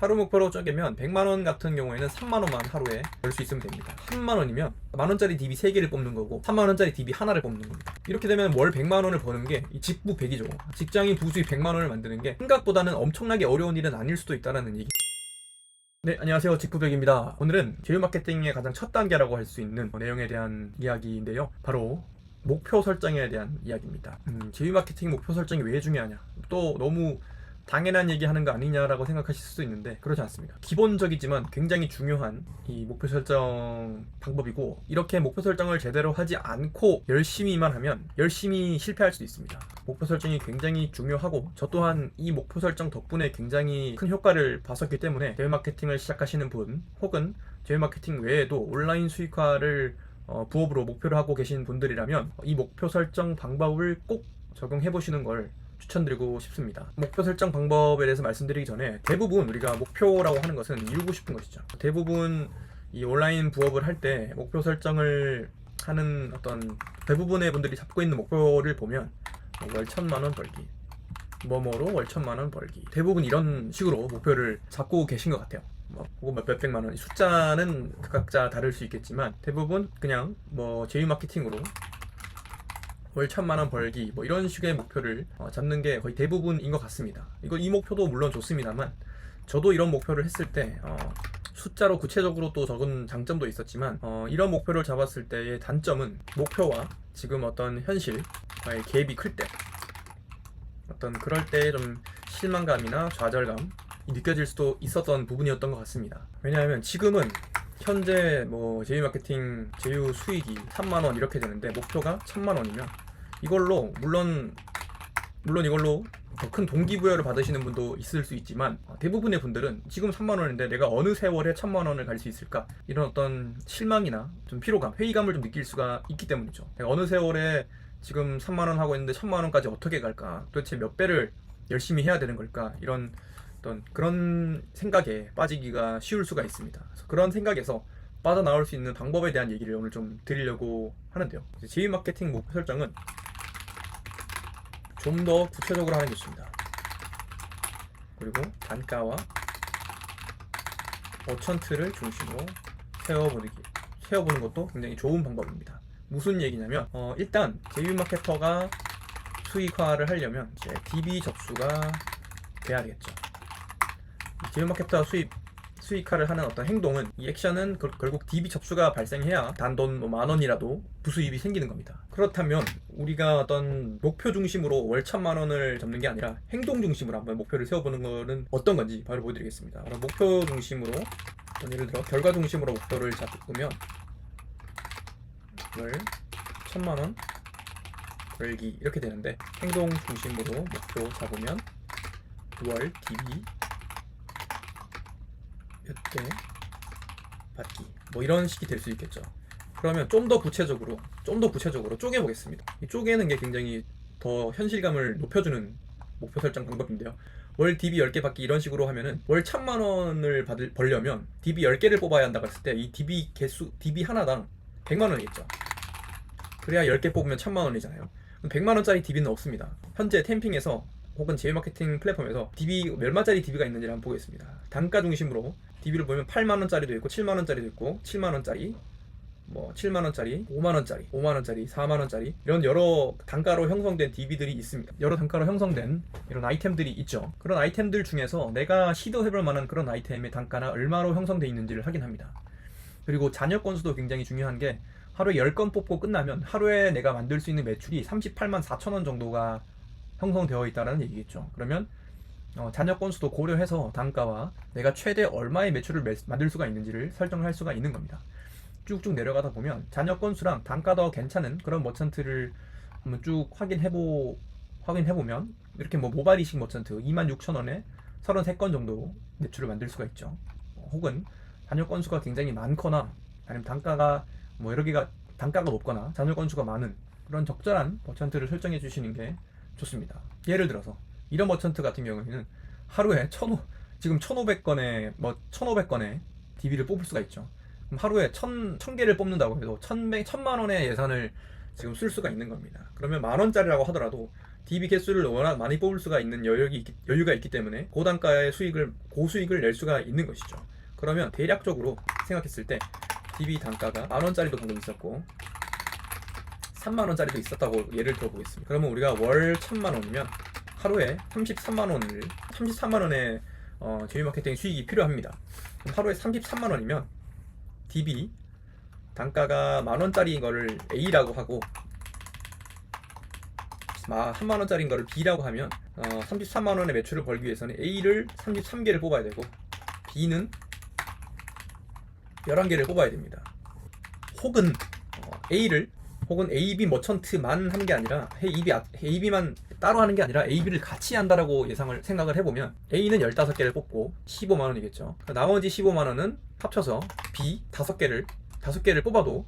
하루 목표로 쪼개면 100만원 같은 경우에는 3만원만 하루에 벌 수 있으면 됩니다. 3만원이면 만원짜리 DB 3개를 뽑는 거고 3만원짜리 DB 하나를 뽑는 겁니다. 이렇게 되면 월 100만원을 버는 게이 직부 100이죠. 직장인 부수입 100만원을 만드는 게 생각보다는 엄청나게 어려운 일은 아닐 수도 있다는 얘기. 네, 안녕하세요. 직구백입니다. 오늘은 제휴 마케팅의 가장 첫 단계라고 할 수 있는 내용에 대한 이야기인데요. 바로 목표 설정에 대한 이야기입니다. 음, 제휴 마케팅 목표 설정이 왜 중요하냐? 또 너무 당연한 얘기 하는 거 아니냐라고 생각하실 수도 있는데 그렇지 않습니다. 기본적이지만 굉장히 중요한 이 목표 설정 방법이고 이렇게 목표 설정을 제대로 하지 않고 열심히만 하면 열심히 실패할 수도 있습니다. 목표 설정이 굉장히 중요하고 저 또한 이 목표 설정 덕분에 굉장히 큰 효과를 봤었기 때문에 대외 마케팅을 시작하시는 분 혹은 대외 마케팅 외에도 온라인 수익화를 어, 부업으로 목표로 하고 계신 분들이라면 이 목표 설정 방법을 꼭 적용해 보시는 걸 추천드리고 싶습니다. 목표 설정 방법에 대해서 말씀드리기 전에 대부분 우리가 목표라고 하는 것은 이루고 싶은 것이죠. 대부분 이 온라인 부업을 할 때 목표 설정을 하는 어떤 대부분의 분들이 잡고 있는 목표를 보면 월 천만 원 벌기, 뭐뭐로 월 천만 원 벌기. 대부분 이런 식으로 목표를 잡고 계신 것 같아요. 뭐 혹은 몇 몇백만 원. 숫자는 각자 다를 수 있겠지만 대부분 그냥 뭐 제휴 마케팅으로 월 천만 원 벌기 뭐 이런 식의 목표를 어, 잡는 게 거의 대부분인 것 같습니다. 이거 이 목표도 물론 좋습니다만 저도 이런 목표를 했을 때 어, 숫자로 구체적으로 또 적은 장점도 있었지만 어, 이런 목표를 잡았을 때의 단점은 목표와 지금 어떤 현실과의 갭이 클 때 어떤 그럴 때 좀 실망감이나 좌절감이 느껴질 수도 있었던 부분이었던 것 같습니다. 왜냐하면 지금은 현재 뭐 제휴 마케팅 제휴 수익이 3만 원 이렇게 되는데 목표가 1천만 원이면 이걸로 물론 물론 이걸로 더 큰 동기부여를 받으시는 분도 있을 수 있지만 어, 대부분의 분들은 지금 3만 원인데 내가 어느 세월에 1천만 원을 갈 수 있을까 이런 어떤 실망이나 좀 피로감, 회의감을 좀 느낄 수가 있기 때문이죠. 내가 어느 세월에 지금 3만 원 하고 있는데 1천만 원까지 어떻게 갈까? 도대체 몇 배를 열심히 해야 되는 걸까? 이런 어떤 그런 생각에 빠지기가 쉬울 수가 있습니다. 그런 생각에서 빠져나올 수 있는 방법에 대한 얘기를 오늘 좀 드리려고 하는데요. 제휴 마케팅 목표 설정은 좀 더 구체적으로 하는 게 좋습니다. 그리고 단가와 어천트를 중심으로 세워보는, 게- 세워보는 것도 굉장히 좋은 방법입니다. 무슨 얘기냐면 어, 일단 제휴 마케터가 수익화를 하려면 이제 DB 접수가 돼야 되겠죠. 마케터가 수익 수익화를 하는 어떤 행동은 이 액션은 결- 결국 DB 접수가 발생해야 단돈 뭐 만 원이라도 부수입이 생기는 겁니다. 그렇다면 우리가 어떤 목표 중심으로 월 천만 원을 잡는 게 아니라 행동 중심으로 한번 목표를 세워보는 거는 어떤 건지 바로 보여드리겠습니다. 목표 중심으로 예를 들어 결과 중심으로 목표를 잡으면 월 천만 원 벌기 이렇게 되는데 행동 중심으로 목표 잡으면 월 DB 몇 개 받기 뭐 이런 식이 될 수 있겠죠. 그러면 좀 더 구체적으로 좀 더 구체적으로 쪼개 보겠습니다. 이 쪼개는 게 굉장히 더 현실감을 높여주는 목표 설정 방법인데요. 월 DB 10개 받기 이런 식으로 하면은 월 천만 원을 받을 벌려면 DB 10개를 뽑아야 한다고 했을 때 이 DB 개수 DB 하나당 100만 원이겠죠. 그래야 10개 뽑으면 천만 원이잖아요. 100만 원짜리 DB는 없습니다. 현재 템핑에서 혹은 제휴 마케팅 플랫폼에서 DB 얼마짜리 DB가 있는지를 한번 보겠습니다. 단가 중심으로 DB를 보면 8만 원짜리도 있고 7만 원짜리도 있고 7만 원짜리 뭐 7만 원짜리, 5만 원짜리, 5만 원짜리, 4만 원짜리 이런 여러 단가로 형성된 DB들이 있습니다. 여러 단가로 형성된 이런 아이템들이 있죠. 그런 아이템들 중에서 내가 시도해볼 만한 그런 아이템의 단가나 얼마로 형성돼 있는지를 확인합니다. 그리고 잔여 건수도 굉장히 중요한 게 하루에 10건 뽑고 끝나면 하루에 내가 만들 수 있는 매출이 38만 4천 원 정도가 형성되어 있다는 얘기겠죠. 그러면 어, 잔여 건수도 고려해서 단가와 내가 최대 얼마의 매출을 매- 만들 수가 있는지를 설정을 할 수가 있는 겁니다. 쭉쭉 내려가다 보면 잔여 건수랑 단가도 괜찮은 그런 머천트를 한번 쭉 확인해보 확인해보면 이렇게 뭐 모바일 이식 머천트 26,000원에 33건 정도 매출을 만들 수가 있죠. 어, 혹은 잔여 건수가 굉장히 많거나 아니면 단가가 뭐 여러 개가 단가가 높거나 잔여 건수가 많은 그런 적절한 머천트를 설정해 주시는 게 좋습니다. 예를 들어서 이런 머천트 같은 경우에는 하루에 1,500 지금 1,500건에 뭐 1,500건에 DB를 뽑을 수가 있죠. 그럼 하루에 1,000, 1,000개를 뽑는다고 해도 1,100, 1,000만 원의 예산을 지금 쓸 수가 있는 겁니다. 그러면 만 원짜리라고 하더라도 DB 개수를 워낙 많이 뽑을 수가 있는 여력이 여유가 있기 때문에 고단가의 수익을 고수익을 낼 수가 있는 것이죠. 그러면 대략적으로 생각했을 때 DB 단가가 만 원짜리도 방금 있었고 3만 원짜리도 있었다고 예를 들어보겠습니다. 그러면 우리가 월 1천만 원이면 하루에 33만 원을 33만 원의 어, 제휴 마케팅 수익이 필요합니다. 그럼 하루에 33만 원이면 DB 단가가 만 원짜리인 거를 A라고 하고 마- 한만 원짜리인 거를 B라고 하면 어, 33만 원의 매출을 벌기 위해서는 A를 33개를 뽑아야 되고 B는 11개를 뽑아야 됩니다. 혹은 어, A를 혹은 AB 머천트만 하는 게 아니라 AB, AB만 따로 하는 게 아니라 AB를 같이 한다라고 예상을 생각을 해보면 A는 15개를 뽑고 15만 원이겠죠. 나머지 15만 원은 합쳐서 B 5개를 5개를 뽑아도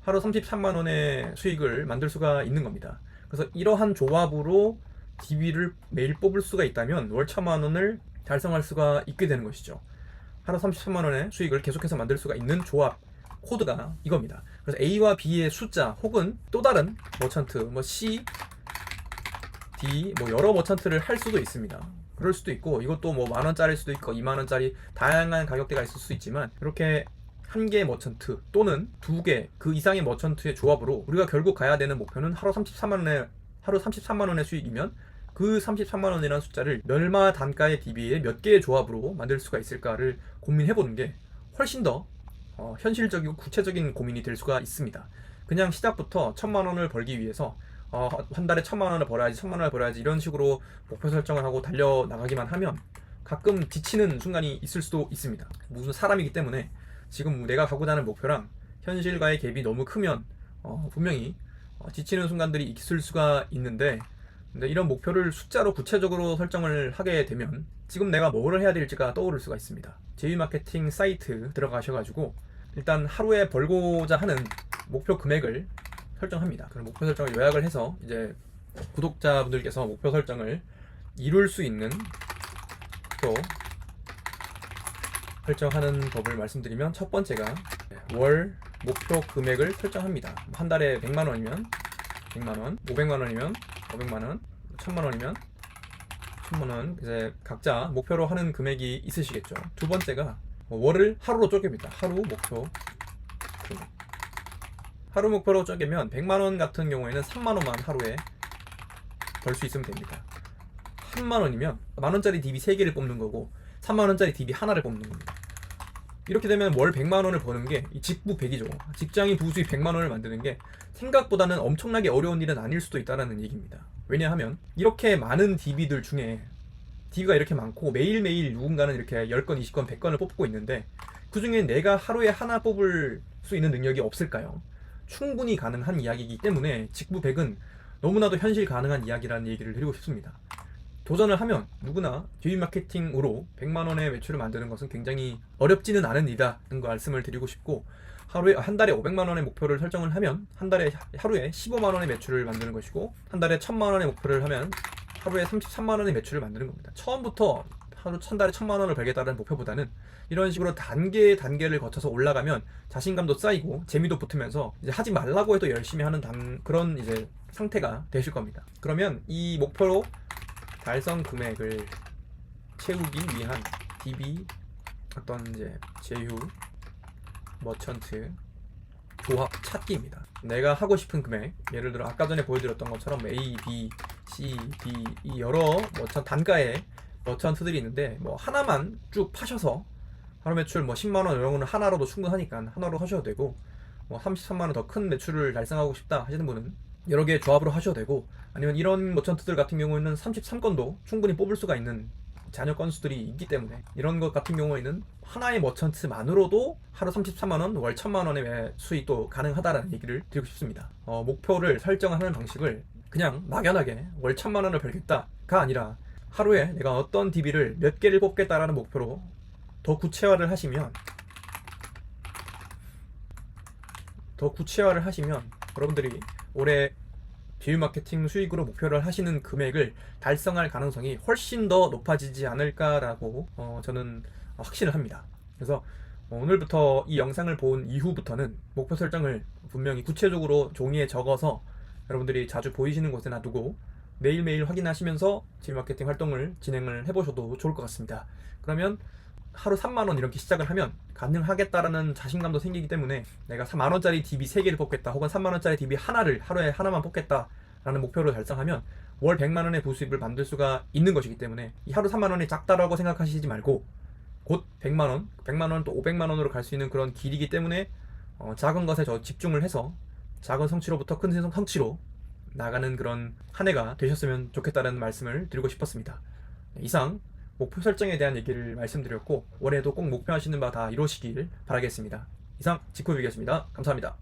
하루 33만 원의 수익을 만들 수가 있는 겁니다. 그래서 이러한 조합으로 DB를 매일 뽑을 수가 있다면 월 천만 원을 달성할 수가 있게 되는 것이죠. 하루 33만 원의 수익을 계속해서 만들 수가 있는 조합 코드가 이겁니다. 그래서 A와 B의 숫자 혹은 또 다른 머천트 뭐 C, D 뭐 여러 머천트를 할 수도 있습니다. 그럴 수도 있고 이것도 뭐 만 원짜리일 수도 있고 2만 원짜리 다양한 가격대가 있을 수 있지만 이렇게 한 개의 머천트 또는 두 개 그 이상의 머천트의 조합으로 우리가 결국 가야 되는 목표는 하루 33만 원의 하루 33만 원의 수익이면 그 33만 원이라는 숫자를 얼마 단가의 DB에 몇 개의 조합으로 만들 수가 있을까를 고민해 보는 게 훨씬 더 어, 현실적이고 구체적인 고민이 될 수가 있습니다. 그냥 시작부터 천만 원을 벌기 위해서 어, 한 달에 천만 원을 벌어야지 천만 원을 벌어야지 이런 식으로 목표 설정을 하고 달려 나가기만 하면 가끔 지치는 순간이 있을 수도 있습니다. 무슨 사람이기 때문에 지금 내가 가고자 하는 목표랑 현실과의 갭이 너무 크면 어, 분명히 어, 지치는 순간들이 있을 수가 있는데 이런 목표를 숫자로 구체적으로 설정을 하게 되면 지금 내가 뭐를 해야 될지가 떠오를 수가 있습니다. 제휴 마케팅 사이트 들어가셔가지고 일단 하루에 벌고자 하는 목표 금액을 설정합니다. 그럼 목표 설정을 요약을 해서 이제 구독자분들께서 목표 설정을 이룰 수 있는 또 설정하는 법을 말씀드리면 첫 번째가 월 목표 금액을 설정합니다. 한 달에 100만 원이면 100만 원, 500만 원이면 500만 원, 1000만 원이면 1000만 원 이제 각자 목표로 하는 금액이 있으시겠죠. 두 번째가 월을 하루로 쪼갭니다. 하루 목표 금액. 하루 목표로 쪼개면 100만 원 같은 경우에는 3만 원만 하루에 벌 수 있으면 됩니다. 3만 원이면 만 원짜리 DB 3개를 뽑는 거고 3만 원짜리 DB 하나를 뽑는 겁니다. 이렇게 되면 월 100만 원을 버는 게 이 직부 100이죠. 직장인 부수입 100만 원을 만드는 게 생각보다는 엄청나게 어려운 일은 아닐 수도 있다는 얘기입니다. 왜냐하면 이렇게 많은 DB들 중에 DB가 이렇게 많고 매일매일 누군가는 이렇게 10건, 20건, 100건을 뽑고 있는데 그 중에 내가 하루에 하나 뽑을 수 있는 능력이 없을까요? 충분히 가능한 이야기이기 때문에 직부 100은 너무나도 현실 가능한 이야기라는 얘기를 드리고 싶습니다. 도전을 하면 누구나 디비 마케팅으로 100만 원의 매출을 만드는 것은 굉장히 어렵지는 않은 일이다는 거 말씀을 드리고 싶고 하루에 한 달에 500만 원의 목표를 설정을 하면 한 달에 하루에 15만 원의 매출을 만드는 것이고 한 달에 1000만 원의 목표를 하면 하루에 33만 원의 매출을 만드는 겁니다. 처음부터 하루 천 달에 천만 원을 벌겠다는 목표보다는 이런 식으로 단계 단계를 거쳐서 올라가면 자신감도 쌓이고 재미도 붙으면서 이제 하지 말라고 해도 열심히 하는 단, 그런 이제 상태가 되실 겁니다. 그러면 이 목표로 달성 금액을 채우기 위한 DB 어떤 이제 제휴 머천트 조합 찾기입니다. 내가 하고 싶은 금액, 예를 들어 아까 전에 보여드렸던 것처럼 A, B, C, D 이 여러 머천 단가의 머천트들이 있는데 뭐 하나만 쭉 파셔서 하루 매출 뭐 10만 원 이런 거는 하나로도 충분하니까 하나로 하셔도 되고 뭐 33만 원 더 큰 매출을 달성하고 싶다 하시는 분은 여러 개의 조합으로 하셔도 되고 아니면 이런 머천트들 같은 경우에는 33건도 충분히 뽑을 수가 있는 자녀 건수들이 있기 때문에 이런 것 같은 경우에는 하나의 머천트만으로도 하루 33만 원, 월 1천만 원의 매- 수익도 가능하다라는 얘기를 드리고 싶습니다. 어, 목표를 설정하는 방식을 그냥 막연하게 월 1천만 원을 벌겠다가 아니라 하루에 내가 어떤 DB를 몇 개를 뽑겠다라는 목표로 더 구체화를 하시면 더 구체화를 하시면 여러분들이 올해 비율 마케팅 수익으로 목표를 하시는 금액을 달성할 가능성이 훨씬 더 높아지지 않을까라고 어, 저는 확신을 합니다. 그래서 어, 오늘부터 이 영상을 본 이후부터는 목표 설정을 분명히 구체적으로 종이에 적어서 여러분들이 자주 보이시는 곳에 놔두고 매일매일 확인하시면서 질 마케팅 활동을 진행을 해보셔도 좋을 것 같습니다. 그러면 하루 3만 원 이렇게 시작을 하면 가능하겠다라는 자신감도 생기기 때문에 내가 3만 원짜리 DB 3개를 뽑겠다 혹은 3만 원짜리 DB 하나를 하루에 하나만 뽑겠다라는 목표를 달성하면 월 100만 원의 부수입을 만들 수가 있는 것이기 때문에 이 하루 3만 원이 작다라고 생각하시지 말고 곧 100만 원, 100만 원 또 500만 원으로 갈 수 있는 그런 길이기 때문에 어, 작은 것에 저 집중을 해서 작은 성취로부터 큰 성- 성취로 나가는 그런 한 해가 되셨으면 좋겠다는 말씀을 드리고 싶었습니다. 네, 이상 목표 설정에 대한 얘기를 말씀드렸고 올해도 꼭 목표하시는 바 다 이루시길 바라겠습니다. 이상 지코비였습니다. 감사합니다.